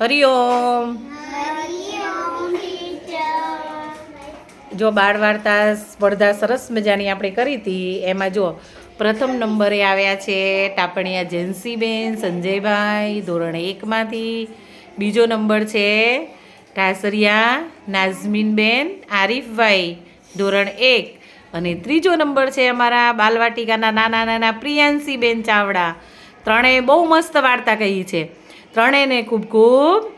હરિઓમ જો બાળ વાર્તા સ્પર્ધા સરસ મજાની આપણે કરી હતી. એમાં જો પ્રથમ નંબરે આવ્યા છે ટાપણિયા જેન્સીબેન, સંજયભાઈ, ધોરણ એકમાંથી. બીજો નંબર છે કાસરિયા નાઝમીનબેન, આરીફભાઈ, ધોરણ એક. અને ત્રીજો નંબર છે અમારા બાલવાટિકાના નાના નાના પ્રિયાંશીબેન ચાવડા. ત્રણેય બહુ મસ્ત વાર્તા કહી છે. ત્રણેયને ખૂબ ખૂબ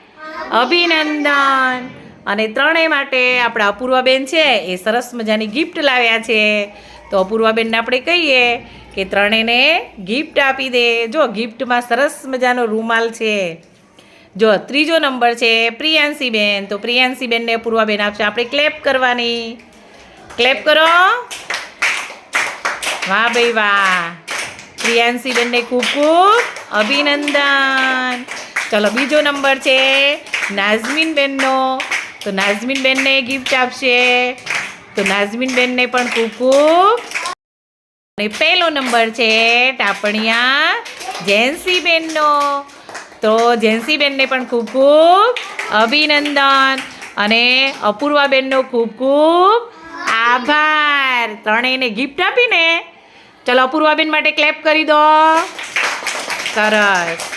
અભિનંદન. અને ત્રણેય માટે આપણા અપૂર્વાબેન છે, એ સરસ મજાની ગિફ્ટ લાવ્યા છે. તો અપૂર્વાબેનને આપણે કહીએ કે ત્રણેયને ગિફ્ટ આપી દે. જો ગિફ્ટમાં સરસ મજાનો રૂમાલ છે. જો ત્રીજો નંબર છે પ્રિયાંશીબેન. તો પ્રિયાંશીબેનને અપૂર્વાબેન આપશે. આપણે ક્લેપ કરવાની. ક્લેપ કરો. વાહ ભાઈ વાહ. પ્રિયાંશીબેનને ખૂબ ખૂબ અભિનંદન. ચલો, બીજો નંબર છે નાઝમીનબેનનો. તો નાઝમીન બેનને ગિફ્ટ આપશે. તો નાઝમીનબેનને પણ ખૂબ ખૂબ. અને પહેલો નંબર છે ટાપણિયા જેન્સીબેનનો. તો જેન્સીબેનને પણ ખૂબ ખૂબ અભિનંદન. અને અપૂર્વાબેનનો ખૂબ ખૂબ આભાર. ત્રણેયને ગિફ્ટ આપીને. ચલો, અપૂર્વાબેન માટે ક્લેપ કરી દો. સરસ.